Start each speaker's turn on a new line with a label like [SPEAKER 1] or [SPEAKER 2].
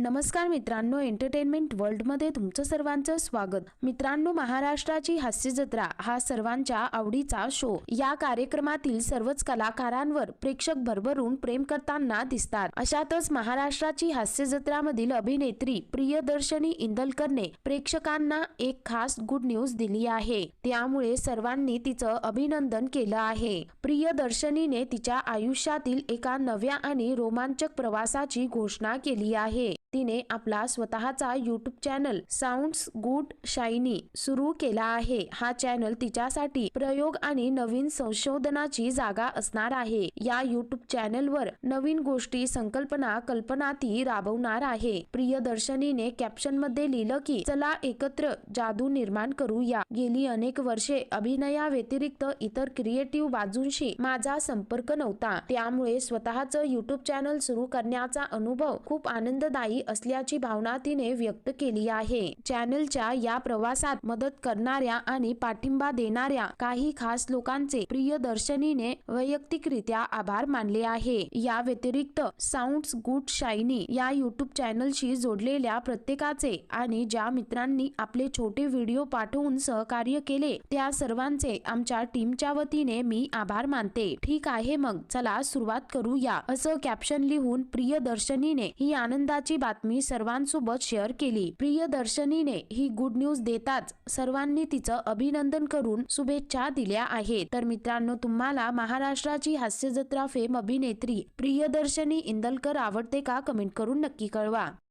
[SPEAKER 1] नमस्कार मित्रांनो एंटरटेनमेंट वर्ल्डमध्ये तुमचं सर्वांचं स्वागत. मित्रांनो महाराष्ट्राची हास्य जत्रा हा सर्वांच्या आवडीचा शो या कार्यक्रमातील सर्वच कलाकारांवर प्रेक्षक भरभरून प्रेम करताना दिसतात. अशातच महाराष्ट्राची हास्य जत्रामधील अभिनेत्री प्रियदर्शनी इंदलकरने प्रेक्षकांना एक खास गुड न्यूज दिली आहे. त्यामुळे सर्वांनी तिचं अभिनंदन केलं आहे. प्रियदर्शनीने तिच्या आयुष्यातील एका नव्या आणि रोमांचक प्रवासाची घोषणा केली आहे. तिने आपला स्वतःचा YouTube channel sounds good shiny सुरू केला आहे. हा चॅनल तिच्यासाठी प्रयोग आणि नवीन संशोधनाची जागा असणार आहे. या युट्यूब चॅनलवर नवीन गोष्टी संकल्पना कल्पना ती राबवणार आहे. प्रियदर्शनीने कॅप्शनमध्ये लिहिलं की चला एकत्र जादू निर्माण करूया. गेली अनेक वर्षे अभिनया व्यतिरिक्त इतर क्रिएटिव्ह बाजूंशी माझा संपर्क नव्हता. त्यामुळे स्वतःचं युट्यूब चॅनल सुरू करण्याचा अनुभव खूप आनंददायी असल्याची भावना तिने व्यक्त केली आहे. चॅनलच्या या प्रवासात मदत करणाऱ्या आणि पाठिंबा देणाऱ्या काही खास लोकांचे प्रियदर्शनीने वैयक्तिकरित्या आभार मानले आहे. या व्यतिरिक्त साऊंड्स गुड शायनी या युट्यूब चॅनलशी जोडलेल्या प्रत्येकाचे आणि ज्या मित्रांनी आपले छोटे व्हिडिओ पाठवून सहकार्य केले त्या सर्वांचे आमच्या टीमच्या वतीने मी आभार मानते. ठीक आहे मग चला सुरुवात करूया. असं कॅप्शन लिहून प्रियदर्शनीने ही आनंदाची बातमी सर्वांसोबत शेअर केली. प्रियदर्शनीने ही गुड न्यूज देताच सर्वांनी तिचं अभिनंदन करून शुभेच्छा दिल्या आहेत. तर मित्रांनो तुम्हाला महाराष्ट्राची हास्य जत्रा फेम अभिनेत्री प्रियदर्शनी इंदलकर आवडते का? कमेंट करून नक्की कळवा.